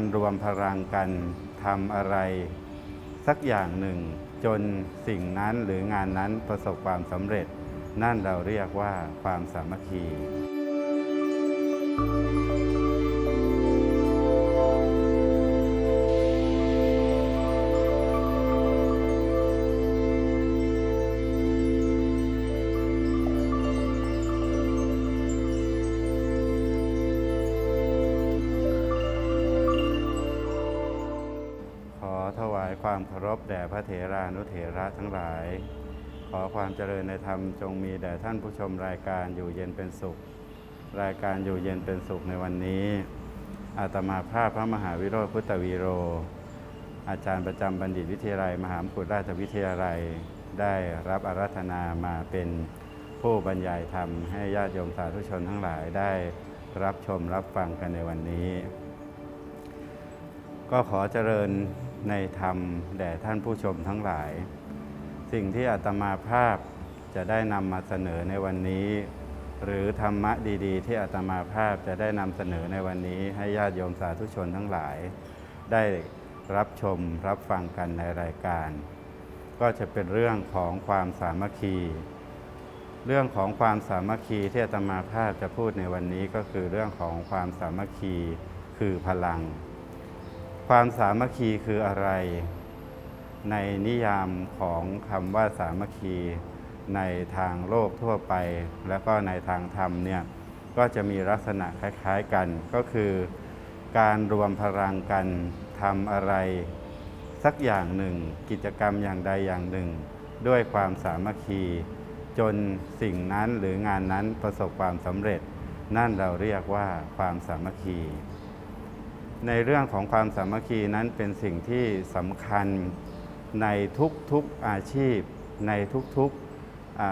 การรวมพลังกันทำอะไร สักอย่างหนึ่ง จนสิ่งนั้นหรืองานนั้นประสบความสำเร็จ นั่นเราเรียกว่าความสามัคคี ความเคารพแด่พระเถรานุเถระทั้งหลาย ขอความเจริญในธรรมจงมีแด่ท่านผู้ชมรายการอยู่เย็นเป็นสุข รายการอยู่เย็นเป็นสุขในวันนี้ อาตมาภาพพระมหาวิโรธพุทธวีโร อาจารย์ประจำบัณฑิตวิทยาลัย มหามกุฏราชวิทยาลัย ได้รับอารัธนามาเป็นผู้บรรยายธรรมให้ญาติโยมสาธุชนทั้งหลายได้รับชมรับฟังกันในวันนี้ ก็ขอเจริญ ในธรรมแด่ท่านผู้ชมทั้งหลาย สิ่งที่อาตมาภาพจะได้นำมาเสนอในวันนี้ หรือธรรมะดีๆ ที่อาตมาภาพจะได้นำเสนอในวันนี้ให้ญาติโยมสาธุชนทั้งหลาย ได้รับชมรับฟังกันในรายการ ก็จะเป็นเรื่องของความสามัคคี เรื่องของความสามัคคีที่อาตมาภาพจะพูดในวันนี้ก็คือเรื่องของความสามัคคีคือพลัง ความสามัคคีคืออะไร ในนิยามของคำว่าสามัคคีในทางโลกทั่วไป แล้วก็ในทางธรรมเนี่ยก็จะมีลักษณะคล้ายๆกัน ก็คือการรวมพลังกันทำอะไร สักอย่างหนึ่ง กิจกรรมอย่างใดอย่างหนึ่ง ด้วยความสามัคคี จนสิ่งนั้นหรืองานนั้นประสบความสำเร็จ นั่นเราเรียกว่าความสามัคคี ในเรื่องของความสามัคคีนั้นเป็นสิ่งที่สำคัญในทุกๆอาชีพ ในทุก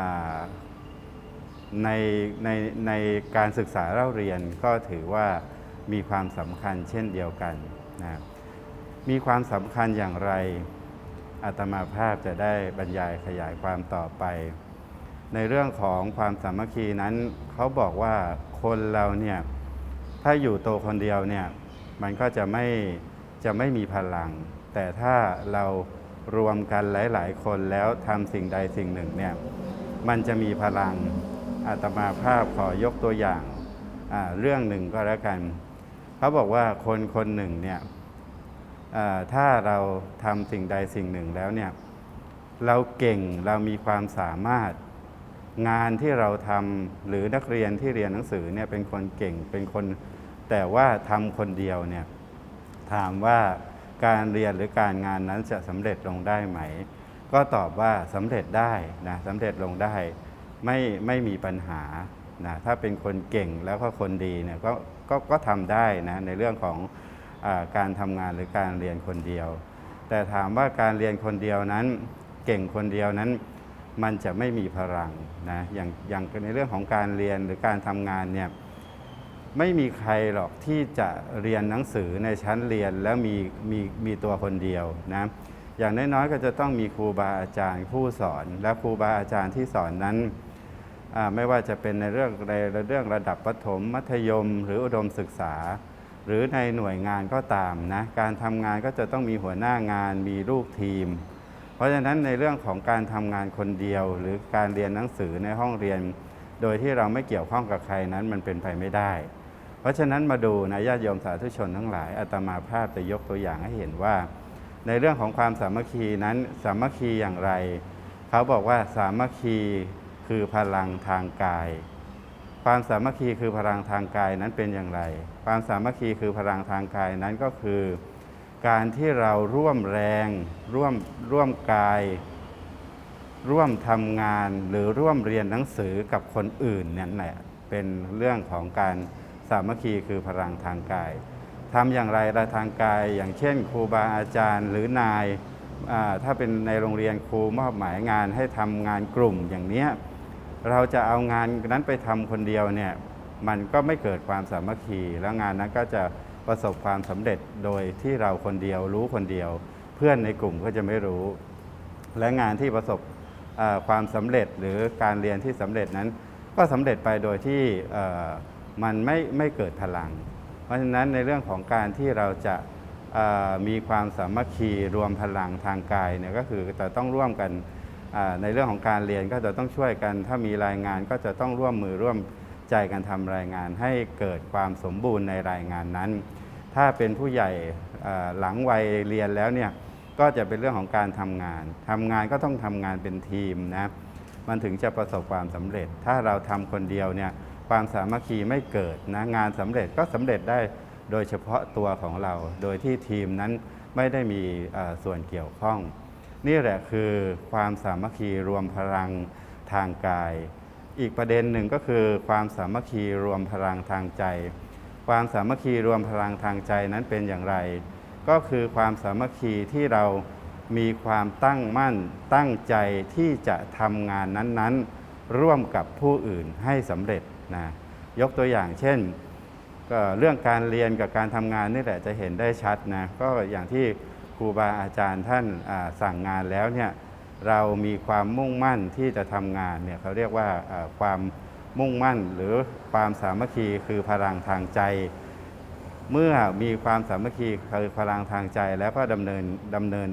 ๆในในในการศึกษาเล่าเรียนก็ถือว่ามีความสำคัญเช่นเดียวกันนะมีความสำคัญอย่างไรอาตมาภาพจะได้บรรยายขยายความต่อไป ในเรื่องของความสามัคคีนั้นเขาบอกว่าคนเราเนี่ยถ้าอยู่โตวคนเดียวเนี่ย มันก็จะไม่จะไม่มีพลัง แต่ถ้าเรารวมกันหลาย ๆ คนแล้วทำสิ่งใดสิ่งหนึ่งเนี่ยมันจะมีพลังอาตมาภาพขอยกตัวอย่างเรื่องหนึ่งก็แล้วกัน เขาบอกว่าคนคนหนึ่งเนี่ยถ้าเราทำสิ่งใดสิ่งหนึ่งแล้วเนี่ยเราเก่งเรามีความสามารถงานที่เราทำหรือนักเรียนที่เรียนหนังสือเนี่ยเป็นคนเก่งเป็นคน แต่ว่าทำคนเดียวเนี่ยถามว่าการเรียนหรือการงานนั้นจะสำเร็จลงได้ไหม ก็ตอบว่าสำเร็จได้นะสำเร็จลงได้ไม่ไม่มีปัญหานะถ้าเป็นคนเก่งแล้วก็คนดีเนี่ยก็ก็ก็ทำได้นะในเรื่องของอการทำงานหรือการเรียนคนเดียว แต่ถามว่าการเรียนคนเดียวนั้น เก่งคนเดียวนั้น มันจะไม่มีพลังนะอย่างอย่างในเรื่องของการเรียนหรือการทำงานเนี่ย ไม่มีใครหรอกที่จะเรียนหนังสือในชั้นเรียนแล้วมีมีมีตัวคนเดียวนะอย่างน้อยๆก็จะต้องมีครูบาอาจารย์ผู้สอน และครูบาอาจารย์ที่สอนนั้นไม่ว่าจะเป็นในเรื่องในเรื่องระดับประถมมัธยม หรืออุดมศึกษา หรือในหน่วยงานก็ตามนะการทำงานก็จะต้องมีหัวหน้างานมีลูกทีม เพราะฉะนั้นในเรื่องของการทำงานคนเดียว หรือการเรียนหนังสือในห้องเรียน โดยที่เราไม่เกี่ยวข้องกับใครนั้นมันเป็นไปไม่ได้ เพราะฉะนั้นมาดูนะญาติโยมสาธุชนทั้งหลายอาตมาภาพจะยกตัวอย่างให้เห็นว่า ในเรื่องของความสามัคคีนั้นสามัคคีอย่างไร เขาบอกว่าสามัคคีคือพลังทางกาย ความสามัคคีคือพลังทางกายนั้นเป็นอย่างไร ความสามัคคีคือพลังทางกายนั้นก็คือ การที่เราร่วมแรงร่วมร่วมกาย ร่วมทำงานหรือร่วมเรียนหนังสือกับคนอื่นนั่นแหละเป็นเรื่องของการ สามัคคีคือพลังทางกายทำอย่างไรละทางกาย อย่างเช่น ครูบาอาจารย์หรือนายถ้าเป็นในโรงเรียนครูมอบหมายงานให้ทำงานกลุ่มอย่างนี้เราจะเอางานนั้นไปทำคนเดียวเนี่ยมันก็ไม่เกิดความสามัคคี แล้วงานนั้นก็จะประสบความสำเร็จโดยที่เราคนเดียวรู้คนเดียว เพื่อนในกลุ่มก็จะไม่รู้ และงานที่ประสบความสำเร็จหรือการเรียนที่สำเร็จนั้น ก็สำเร็จไปโดยที่ มันไม่ไม่เกิดพลัง เพราะฉะนั้นในเรื่องของการที่เราจะมีความสามัคคีรวมพลังทางกายเนี่ยก็คือจะต้องร่วมกันในเรื่องของการเรียนก็จะต้องช่วยกัน ถ้ามีรายงานก็จะต้องร่วมมือร่วมใจกันทำรายงาน ให้เกิดความสมบูรณ์ในรายงานนั้น ถ้าเป็นผู้ใหญ่หลังวัยเรียนแล้วเนี่ยก็จะเป็นเรื่องของการทำงานทำงานก็ต้องทำงานเป็นทีมนะมันถึงจะประสบความสำเร็จ ถ้าเราทำคนเดียวเนี่ย ความสามัคคีไม่เกิดนะงานสำเร็จก็สำเร็จได้โดยเฉพาะตัวของเรา โดยที่ทีมนั้นไม่ได้มีส่วนเกี่ยวข้อง นี่แหละคือความสามัคคีรวมพลังทางกาย อีกประเด็นหนึ่งก็คือความสามัคคีรวมพลังทางใจ ความสามัคคีรวมพลังทางใจนั้นเป็นอย่างไร ก็คือความสามัคคีที่เรามีความตั้งมั่นตั้งใจที่จะทำงานนั้นๆ ร่วมกับผู้อื่นให้สำเร็จ นะยกตัวอย่างเช่นก็เรื่องการเรียนกับการทำงานนี่แหละจะเห็นได้ชัดนะก็อย่างที่ครูบาอาจารย์ท่านสั่งงานแล้วเนี่ยเรามีความมุ่งมั่นที่จะทำงานเนี่ยเขาเรียกว่าอ่าความมุ่งมั่นหรือความสามัคคีคือพลังทางใจ เมื่อมีความสามัคคีคือพลังทางใจ แล้วก็ดำเนินดำเนิน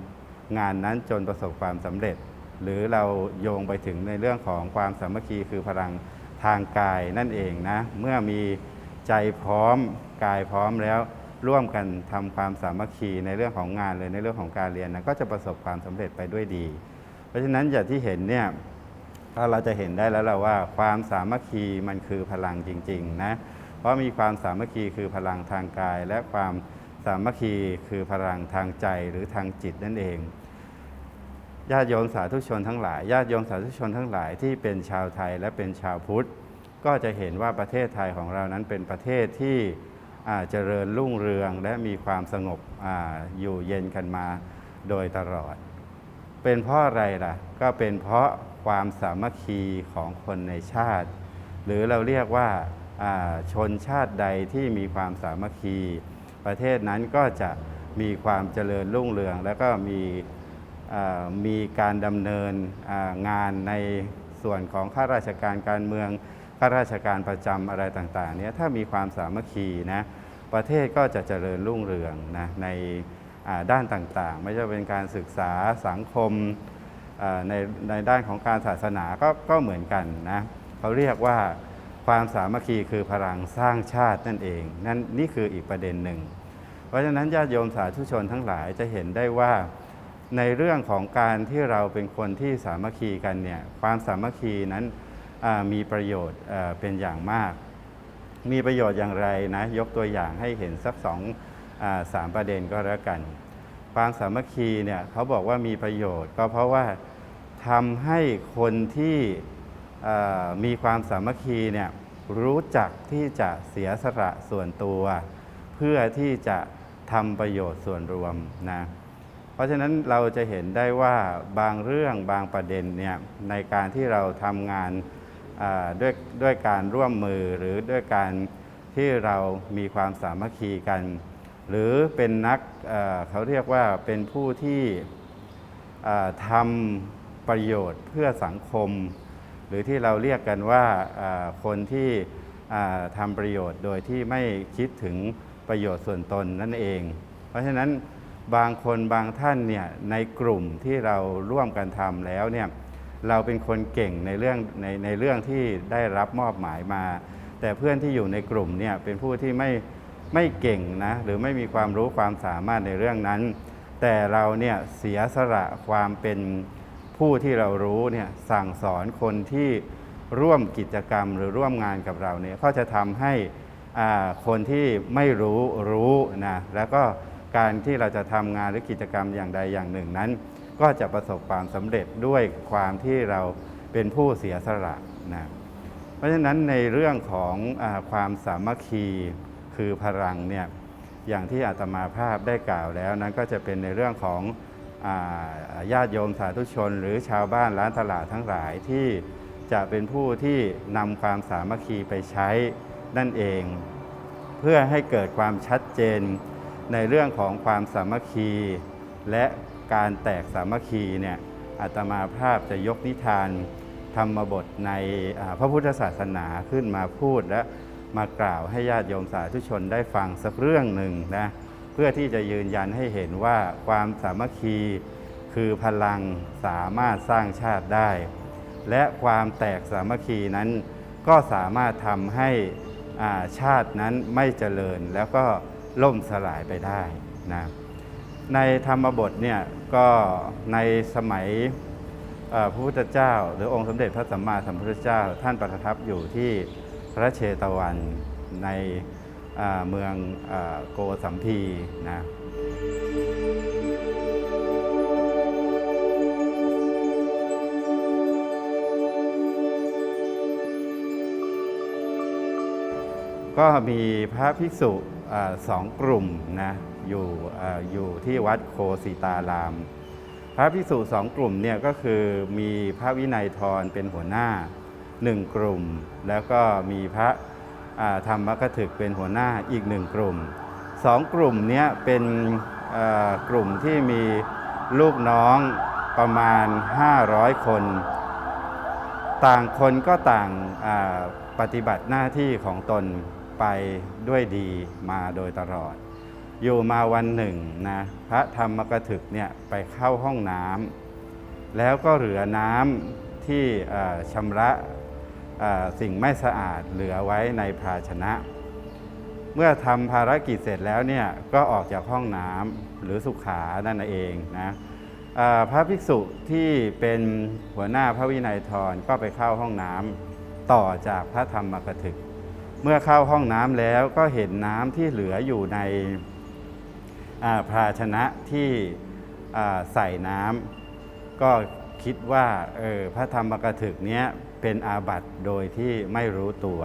งานนั้นจนประสบความสำเร็จ หรือเราโยงไปถึงในเรื่องของความสามัคคีคือพลัง ทางกายนั่นเองนะ เมื่อมีใจพร้อมกายพร้อมแล้วร่วมกันทำความสามัคคีในเรื่องของงานเลยในเรื่องของการเรียนนะก็จะประสบความสำเร็จไปด้วยดี เพราะฉะนั้นอย่างที่เห็นเนี่ยถ้าเราจะเห็นได้แล้วเราว่า ความสามัคคีมันคือพลังจริงๆนะเพราะมีความสามัคคีคือพลังทางกาย และความสามัคคีคือพลังทางใจหรือทางจิตนั่นเอง ญาติโยมสาธุชนทั้งหลายญาติโยมสาธุชนทั้งหลายที่เป็นชาวไทยและเป็นชาวพุทธ ก็จะเห็นว่าประเทศไทยของเรานั้นเป็นประเทศที่เจริญรุ่งเรืองและมีความสงบออยู่เย็นกันมาโดยตลอด เป็นเพราะอะไรล่ะ ก็เป็นเพราะความสามัคคีของคนในชาติ หรือเราเรียกว่าาชนชาติใดที่มีความสามัคคี ประเทศนั้นก็จะมีความเจริญรุ่งเรือง แล้วก็มี มีการดำเนินงานในส่วนของข้าราชการการเมืองข้าราชการประจำอะไรต่างๆเนี่ยถ้ามีความสามัคคีนะประเทศก็จะเจริญรุ่งเรืองนะในด้านต่างๆ ไม่ว่าจะเป็นการศึกษาสังคมในในด้านของการศาสนาก็ก็เหมือนกันนะเขาเรียกว่าความสามัคคีคือพลังสร้างชาตินั่นเอง นั่นนี่คืออีกประเด็นหนึ่ง เพราะฉะนั้นญาติโยมสาธุชนทั้งหลายจะเห็นได้ว่า ในเรื่องของการที่เราเป็นคนที่สามัคคีกันเนี่ยความสามัคคีนั้นมีประโยชน์เป็นอย่างมาก มีประโยชน์อย่างไรนะยกตัวอย่างให้เห็นสักสองอสามประเด็นก็แล้วกัน ความสามัคคีเนี่ยเขาบอกว่ามีประโยชน์ ก็เพราะว่าทำให้คนที่มีความสามัคคีเนี่ยรู้จักที่จะเสียสละส่วนตัว เพื่อที่จะทำประโยชน์ส่วนรวมนะ เพราะฉะนั้นเราจะเห็นได้ว่าบางเรื่องบางประเด็นเนี่ยในการที่เราทำงานด้วยด้วยการร่วมมือหรือด้วยการที่เรามีความสามัคคีกัน หรือเป็นนักเเขาเรียกว่าเป็นผู้ที่ทำประโยชน์เพื่อสังคม หรือที่เราเรียกกันว่าคนที่ทำประโยชน์โดยที่ไม่คิดถึงประโยชน์ส่วนตนนั่นเอง เพราะฉะนั้น บางคนบางท่านเนี่ยในกลุ่มที่เราร่วมกันทำแล้วเนี่ยเราเป็นคนเก่งในเรื่องในในเรื่องที่ได้รับมอบหมายมา แต่เพื่อนที่อยู่ในกลุ่มเนี่ยเป็นผู้ที่ไม่ไม่เก่งนะหรือไม่มีความรู้ความสามารถในเรื่องนั้น แต่เราเนี่ยเสียสละความเป็นผู้ที่เรารู้เนี่ยสั่งสอนคนที่ร่วมกิจกรรมหรือร่วมงานกับเราเนี่ยก็จะทำให้คนที่ไม่รู้รู้นะแล้วก็ การที่เราจะทำงานหรือกิจกรรมอย่างใดอย่างหนึ่งนั้น ก็จะประสบความสำเร็จด้วยความที่เราเป็นผู้เสียสละนะเพราะฉะนั้นในเรื่องของอความสามัคคีคือพลังเนี่ยอย่างที่อาตมาภาพได้กล่าวแล้วนั้นก็จะเป็นในเรื่องของญาติโยมสาธุชน หรือชาวบ้านร้านตลาดทั้งหลายที่จะเป็นผู้ที่นำความสามัคคีไปใช้นั่นเอง เพื่อให้เกิดความชัดเจน ในเรื่องของความสามัคคี และการแตกสามัคคีเนี่ยอาตมาภาพจะยกนิทานธรรมบทในพระพุทธศาสนาขึ้นมาพูดและมากล่าวให้ญาติโยมสาธุชนได้ฟังสักเรื่องหนึ่งนะเพื่อที่จะยืนยันให้เห็นว่าความสามัคคีคือพลังสามารถสร้างชาติได้ และความแตกสามัคคีนั้นก็สามารถทำให้ชาตินั้นไม่เจริญแล้วก็ ล่มสลายไปได้นะในธรรมบทเนี่ยก็ในสมัยพระพุทธเจ้า หรือองค์สมเด็จพระสัมมาสัมพุทธเจ้า ท่านประทับอยู่ที่พระเชตวันในเมืองอโกสัมพีนะก็มีพระภิกษุ สองกลุ่มนะอยู่อ่อยู่ที่วัดโคสิตาราม พระภิกษุสองกลุ่มเนี่ยก็คือมีพระวินัยทรเป็นหัวหน้าหนึ่งกลุ่ม แล้วก็มีพระธรรมกถึกเป็นหัวหน้าอีกหนึ่งกลุ่มสองกลุ่มเนี้ยเป็นกลุ่มที่มีลูกน้องประมาณ 500 คน ต่างคนก็ต่างปฏิบัติหน้าที่ของตน ไปด้วยดีมาโดยตลอด อยู่มาวันหนึ่งนะพระธรรมกถึกเนี่ยไปเข้าห้องน้ำแล้วก็เหลือน้ำที่ชำระสิ่งไม่สะอาดเหลือไว้ในภาชนะ เมื่อทำภารกิจเสร็จแล้วเนี่ยก็ออกจากห้องน้ำหรือสุขานั่นเองนะพระภิกษุที่เป็นหัวหน้าพระวินัยทรก็ไปเข้าห้องน้ำต่อจากพระธรรมกถึก เมื่อเข้าห้องน้ำแล้วก็เห็นน้ำที่เหลืออยู่ในภาชนะที่ใส่น้ำก็คิดว่าออพระธรรมกถึกเนี้ยเป็นอาบัติโดยที่ไม่รู้ตัว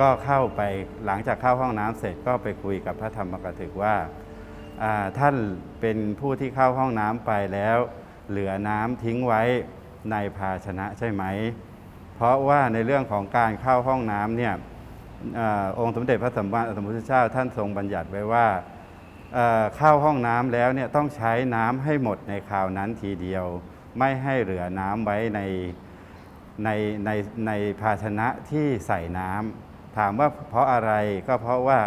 ก็เข้าไปหลังจากเข้าห้องน้ำเสร็จก็ไปคุยกับพระธรรมกถึกว่าอ่าท่านเป็นผู้ที่เข้าห้องน้ำไปแล้ว เหลือน้ำทิ้งไว้ในภาชนะใช่ไหม เพราะว่าในเรื่องของการเข้าห้องน้ำเนี่ย อองค์สมเด็จพระสัมมาสัมพุทธเจ้าท่านทรงบัญญัติไว้ว่าเอ่อเข้าห้องน้ำแล้วเนี่ยต้องใช้น้ำให้หมดในคราวนั้นทีเดียว ไม่ให้เหลือน้ำไว้ในในในในภาชนะที่ใส่น้ำถามว่าเพราะอะไรก็เพราะว่า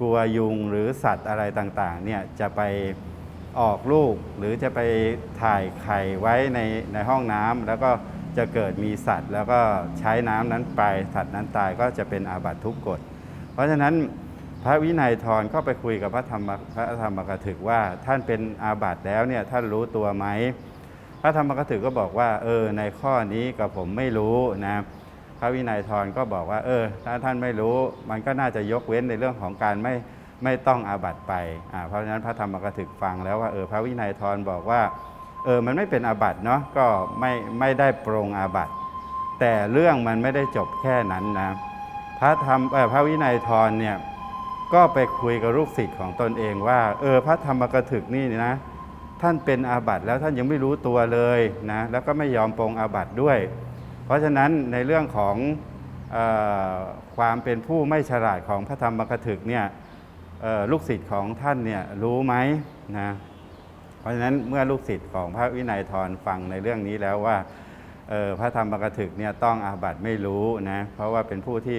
กลัวยุงหรือสัตว์อะไรต่างๆเนี่ยจะไปออกลูกหรือจะไปถ่ายไข่ไว้ในในห้องน้ำแล้วก็ จะเกิดมีสัตว์ แล้วก็ใช้น้ำนั้นไปสัตว์นั้นตายก็จะเป็นอาบัติทุกกฎ เพราะฉะนั้นพระวินัยทรก็ไปคุยกับพระธรรมพระธรรมกถึกว่าท่านเป็นอาบัติแล้วเนี่ยท่านรู้ตัวไหมพระธรรมกถึกก็บอกว่าเออในข้อนี้กับผมไม่รู้นะพระวินัยทรก็บอกว่า เออ ถ้าท่านไม่รู้ มันก็น่าจะยกเว้นในเรื่องของการไม่ไม่ต้องอาบัติไปอ่าเพราะฉะนั้นพระธรรมกถึกฟังแล้วว่าเออพระวินัยทรบอกว่า เออมันไม่เป็นอาบัติเนาะก็ไม่ไม่ได้ปรงอาบัติ แต่เรื่องมันไม่ได้จบแค่นั้นนะพระธรรมพระวินัยทรเนี่ยก็ไปคุยกับลูกศิษย์ของตนเองว่า เออพระธรรมกถึกนี่นะ ท่านเป็นอาบัติแล้วท่านยังไม่รู้ตัวเลยนะแล้วก็ไม่ยอมปรงอาบัติด้วย เพราะฉะนั้นในเรื่องของออความเป็นผู้ไม่ฉลาดของพระธรรมกถึกเนี่ยลูกศิษย์ของท่านเนี่ยรู้ไหมนะ ราะฉะนั้นเมื่อลูกศิษย์ของพระวินัยทรฟังในเรื่องนี้แล้วว่าออพระธรรมกถึกเนี่ยต้องอาบัติไม่รู้นะเพราะว่าเป็นผู้ที่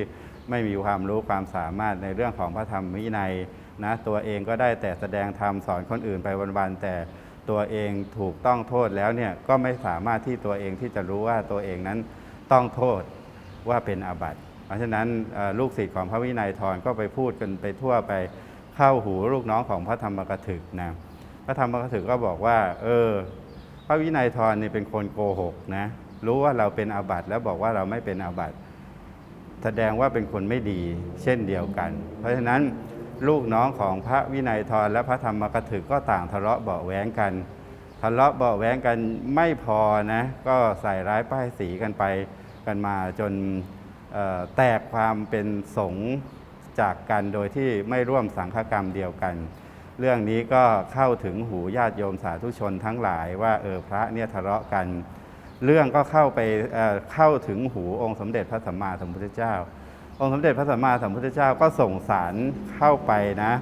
ไม่มีความรู้ความสามารถในเรื่องของพระธรรมวินัยนะตัวเองก็ได้แต่แสดงธรรมสอนคนอื่นไปวันๆแต่ตัวเองถูกต้องโทษแล้วเนี่ยก็ไม่สามารถที่ตัวเองที่จะรู้ว่าตัวเองนั้นต้องโทษว่าเป็นอาบัติ เพราะฉะนั้นลูกศิษย์ของพระวินัยทรก็ไปพูดกันไปทั่วไปเข้าหูลูกน้องของพระธรรมกถึกนะ พระธรรมกถึกก็บอกว่า เออ พระวินัยทรนี่เป็นคนโกหกนะ รู้ว่าเราเป็นอาบัติแล้วบอกว่าเราไม่เป็นอาบัติ แสดงว่าเป็นคนไม่ดีเช่นเดียวกัน เพราะฉะนั้นลูกน้องของพระวินัยทรและพระธรรมกถึกก็ต่างทะเลาะเบาะแว้งกัน ทะเลาะเบาะแว้งกันไม่พอนะ ก็ใส่ร้ายป้ายสีกันไปกันมาจนแตกความเป็นสงฆ์จากกันโดยที่ไม่ร่วมสังฆกรรมเดียวกัน เรื่องนี้ก็เข้าถึงหูญาติโยมสาธุชนทั้งหลายว่าเออพระเนี่ยทะเลาะกัน เรื่องก็เข้าไปเเข้าถึงหูองค์สมเด็จพระสัมมาสัมพุทธเจ้า องค์สมเด็จพระสัมมาสัมพุทธเจ้าก็ส่งสารเข้าไปนะ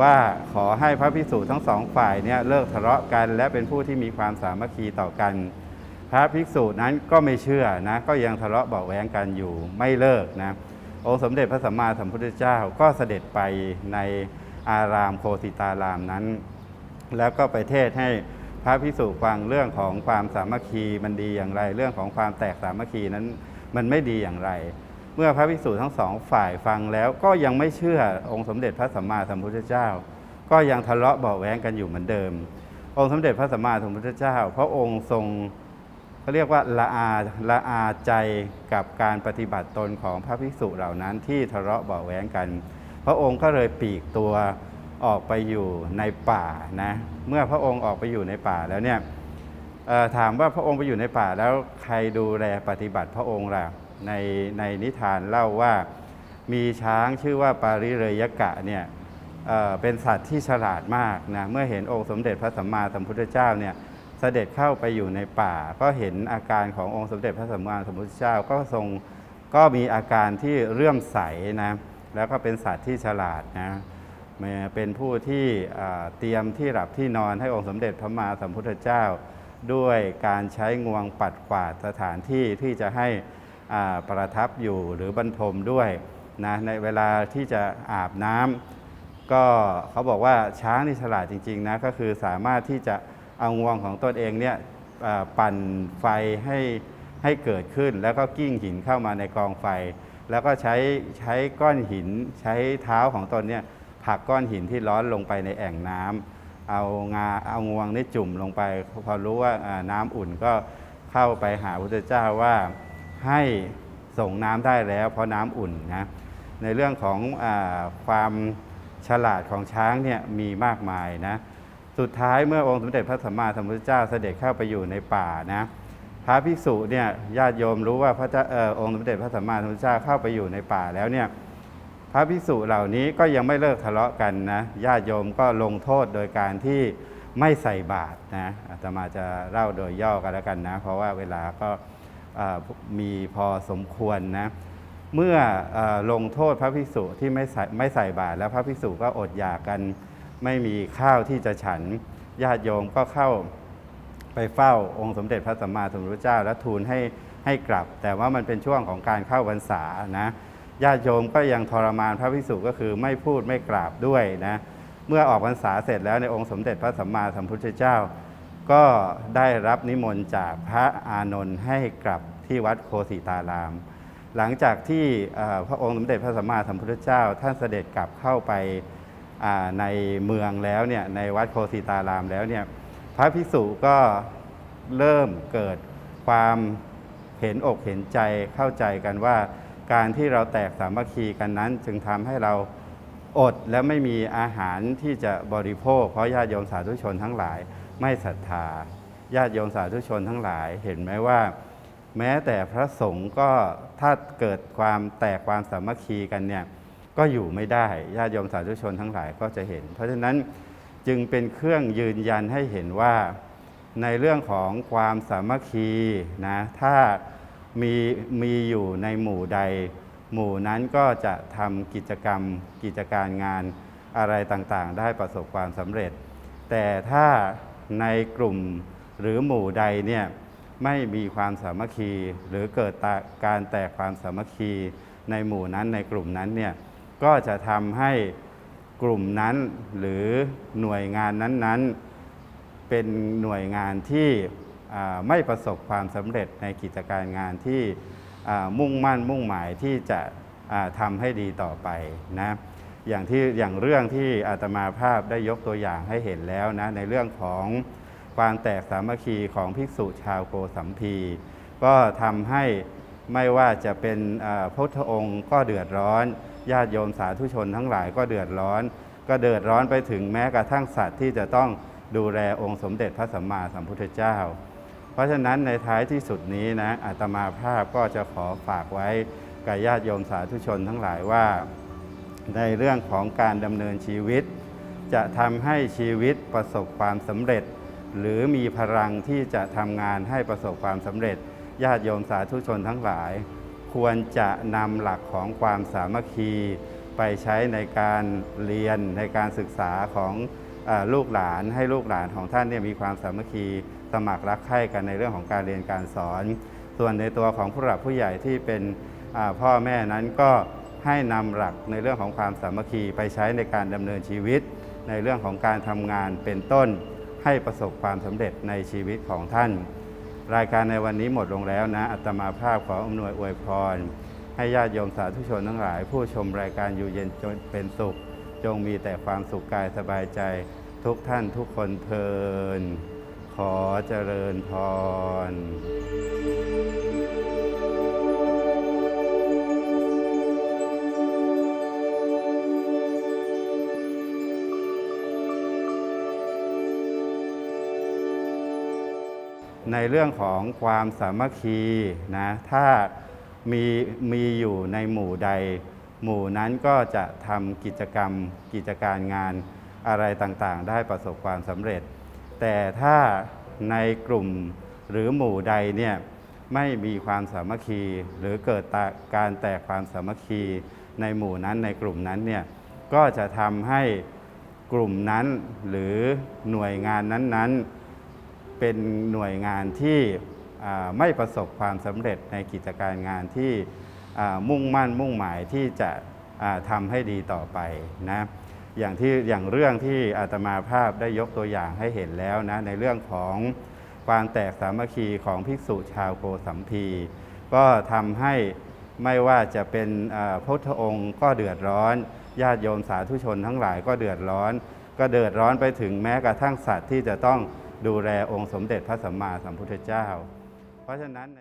ว่าขอให้พระพิสุทั้งสองฝ่ายเนี่ยเลิกทะเลาะกันและเป็นผู้ที่มีความสามัคคีต่อกัน พระภิกษุนั้นก็ไม่เชื่อนะก็ยังทะเลาะเบาแวงกันอยู่ไม่เลิกนะองค์สมเด็จพระสัมมาสัมพุทธเจ้าก็เสด็จไปใน อารามโคสิตารามนั้น แล้วก็ไปเทศให้พระพิสุฟังเรื่องของความสามัคคีมันดีอย่างไร เรื่องของความแตกสามัคคีนั้นมันไม่ดีอย่างไร เมื่อพระพิสุทั้งสองฝ่ายฟังแล้วก็ยังไม่เชื่อองค์สมเด็จพระสัมมาสัมพุทธเจ้า ก็ยังทะเลาะเบาะแวงกันอยู่เหมือนเดิม องค์สมเด็จพระสัมมาสัมพุทธเจ้า พระองค์ทรงเขาเรียกว่าละอาละอาใจกับการปฏิบัติตนของพระภิกษุเหล่านั้นที่ทะเลาะเบาะแวงกัน พระองค์ก็เลยปีกตัวออกไปอยู่ในป่านะเมื่อพระองค์ออกไปอยู่ในป่าแล้วเนี่ยถามว่าพระองค์ไปอยู่ในป่าแล้วใครดูแลปฏิบัติพระองค์ล่ะในในนิทานเล่าว่ามีช้างชื่อว่าปาริเรยกะเนี่ยเเป็นสัตว์ที่ฉลาดมากนะเมื่อเห็นองค์สมเด็จพระสัมมาสัมพุทธเจ้าเนี่ยเสด็จเข้าไปอยู่ในป่า ก็เห็นอาการขององค์สมเด็จพระสัมมาสัมพุทธเจ้าก็ทรงก็มีอาการที่เลื่อมใสนะ แล้วก็เป็นสัตว์ที่ฉลาดนะเป็นผู้ที่เตรียมที่หลับที่นอนให้องค์สมเด็จพระมหาสัมพุทธเจ้า ด้วยการใช้งวงปัดกวาดสถานที่ที่จะให้ประทับอยู่หรือบรรทมด้วยนะในเวลาที่จะอาบน้ำก็เขาบอกว่าช้างนี่ฉลาดจริงๆนะก็คือสามารถที่จะเอางวงของตนเองเนี่ยปั่นไฟให้ให้เกิดขึ้น แล้วก็กิ้งหินเข้ามาในกองไฟ แล้วก็ใช้ใช้ก้อนหิน ใช้เท้าของตนเนี่ยผลักก้อนหินที่ร้อนลงไปในแอ่งน้ำเอางาเอางวงนี่จุ่มลงไป พอรู้ว่าน้ำอุ่นก็เข้าไปหาพระเจ้าว่าให้ส่งน้ำได้แล้ว เพราะน้ำอุ่นนะในเรื่องของอความฉลาดของช้างเนี่ยมีมากมายนะสุดท้ายเมื่อองค์สมเด็จพระสัมมาสัมพุทธเจ้าเสด็จเข้าไปอยู่ในป่านะ พระภิกษุเนี่ยญาติโยมรู้ว่าพระเจ้าเอ่อองค์สมเด็จพระสัมมาสัมพุทธเจ้าเข้าไปอยู่ในป่าแล้วเนี่ยพระภิกษุเหล่านี้ก็ยังไม่เลิกทะเลาะกันนะญาติโยมก็ลงโทษโดยการที่ไม่ใส่บาตรนะอาตมาจะเล่าโดยย่อกันแล้วกันนะ เพราะว่าเวลาก็มีพอสมควรนะเมื่อเออลงโทษพระภิกษุที่ไม่ใส่ไม่ใส่บาตรแล้วพระภิกษุก็อดอยากกันไม่มีข้าวที่จะฉันญาติโยมก็เข้า ไปเฝ้าองค์สมเด็จพระสัมมาสัมพุทธเจ้า และทูลให้ให้กลับ แต่ว่ามันเป็นช่วงของการเข้าพรรษานะญาติโยมก็ยังทรมานพระภิกษุก็คือไม่พูดไม่กราบด้วยนะเมื่อออกพรรษาเสร็จแล้วในองค์สมเด็จพระสัมมาสัมพุทธเจ้า ก็ได้รับนิมนต์จากพระอานนท์ให้กลับที่วัดโคสิตาราม หลังจากที่พระองค์สมเด็จพระสัมมาสัมพุทธเจ้า ท่านเสด็จกลับเข้าไปในเมืองแล้วเนี่ยในวัดโคสิตารามแล้วเนี่ย พระภิกษุก็เริ่มเกิดความเห็นอกเห็นใจเข้าใจกันว่า การที่เราแตกสามัคคีกันนั้น จึงทำให้เราอดและไม่มีอาหารที่จะบริโภค เพราะญาติโยมสาธุชนทั้งหลายไม่ศรัทธาญาติโยมสาธุชนทั้งหลายเห็นไหมว่า แม้แต่พระสงฆ์ก็ถ้าเกิดความแตกความสามัคคีกันเนี่ยก็อยู่ไม่ได้ญาติโยมสาธุชนทั้งหลายก็จะเห็น เพราะฉะนั้น จึงเป็นเครื่องยืนยันให้เห็นว่า ในเรื่องของความสามัคคีนะถ้ามีมีอยู่ในหมู่ใด หมู่นั้นก็จะทำกิจกรรมกิจการงานอะไรต่างๆ ได้ประสบความสำเร็จ แต่ถ้าในกลุ่มหรือหมู่ใดเนี่ยไม่มีความสามัคคี หรือเกิดการแตกความสามัคคีในหมู่นั้นในกลุ่มนั้นเนี่ยก็จะทำให้ กลุ่มนั้นหรือหน่วยงานนั้นๆ เป็นหน่วยงานที่ไม่ประสบความสำเร็จในกิจการงานที่มุ่งมั่นมุ่งหมายที่จะอ่าทำให้ดีต่อไปนะอย่างที่อย่างเรื่องที่อาตมาภาพได้ยกตัวอย่างให้เห็นแล้วนะในเรื่องของความแตกสามัคคีของภิกษุชาวโกสัมพี ก็ทำให้ไม่ว่าจะเป็นพระพุทธองค์ก็เดือดร้อน ญาติโยมสาธุชนทั้งหลายก็เดือดร้อน ก็เดือดร้อนไปถึงแม้กระทั่งสัตว์ที่จะต้องดูแลองค์สมเด็จพระสัมมาสัมพุทธเจ้า เพราะฉะนั้นในท้ายที่สุดนี้นะอาตมาภาพก็จะขอฝากไว้กับญาติโยมสาธุชนทั้งหลายว่า ในเรื่องของการดำเนินชีวิต จะทำให้ชีวิตประสบความสำเร็จ หรือมีพลังที่จะทำงานให้ประสบความสำเร็จ ญาติโยมสาธุชนทั้งหลาย ควรจะนำหลักของความสามัคคีไปใช้ในการเรียนในการศึกษาของอลูกหลานให้ลูกหลานของท่านเนี่ยมีความสามัคคีสมัครรักใคร่กันในเรื่องของการเรียนการสอน ส่วนในตัวของผู้หลักผู้ใหญ่ที่เป็นพ่อแม่นั้นก็ให้นำหลักในเรื่องของความสามัคคีไปใช้ในการดำเนินชีวิต ในเรื่องของการทำงานเป็นต้น ให้ประสบความสำเร็จในชีวิตของท่าน รายการในวันนี้หมดลงแล้วนะอัตมาภาพขออำนวยอวยพร ให้ญาติโยมสาธุชนทั้งหลาย ผู้ชมรายการอยู่เย็นจนเป็นสุข จงมีแต่ความสุขกายสบายใจ ทุกท่านทุกคนเพลิน ขอเจริญพร ในเรื่องของความสามัคคีนะถ้ามีมีอยู่ในหมู่ใด หมู่นั้นก็จะทำกิจกรรมกิจการงานอะไรต่างๆ ได้ประสบความสำเร็จ แต่ถ้าในกลุ่มหรือหมู่ใดเนี่ยไม่มีความสามัคคี หรือเกิดการแตกความสามัคคีในหมู่นั้นในกลุ่มนั้นเนี่ยก็จะทำให้กลุ่มนั้นหรือหน่วยงานนั้นๆ เป็นหน่วยงานที่ไม่ประสบความสำเร็จในกิจการงานที่มุ่งมั่นมุ่งหมายที่จะอ่าทำให้ดีต่อไปนะอย่างที่อย่างเรื่องที่อาตมาภาพได้ยกตัวอย่างให้เห็นแล้วนะในเรื่องของความแตกสามัคคีของภิกษุชาวโกสัมพี ก็ทำให้ไม่ว่าจะเป็นพระพุทธองค์ก็เดือดร้อนญาติโยมสาธุชนทั้งหลายก็เดือดร้อน ก็เดือดร้อนไปถึงแม้กระทั่งสัตว์ที่จะต้อง ดูแลองค์สมเด็จพระสัมมาสัมพุทธเจ้า เพราะฉะนั้นใน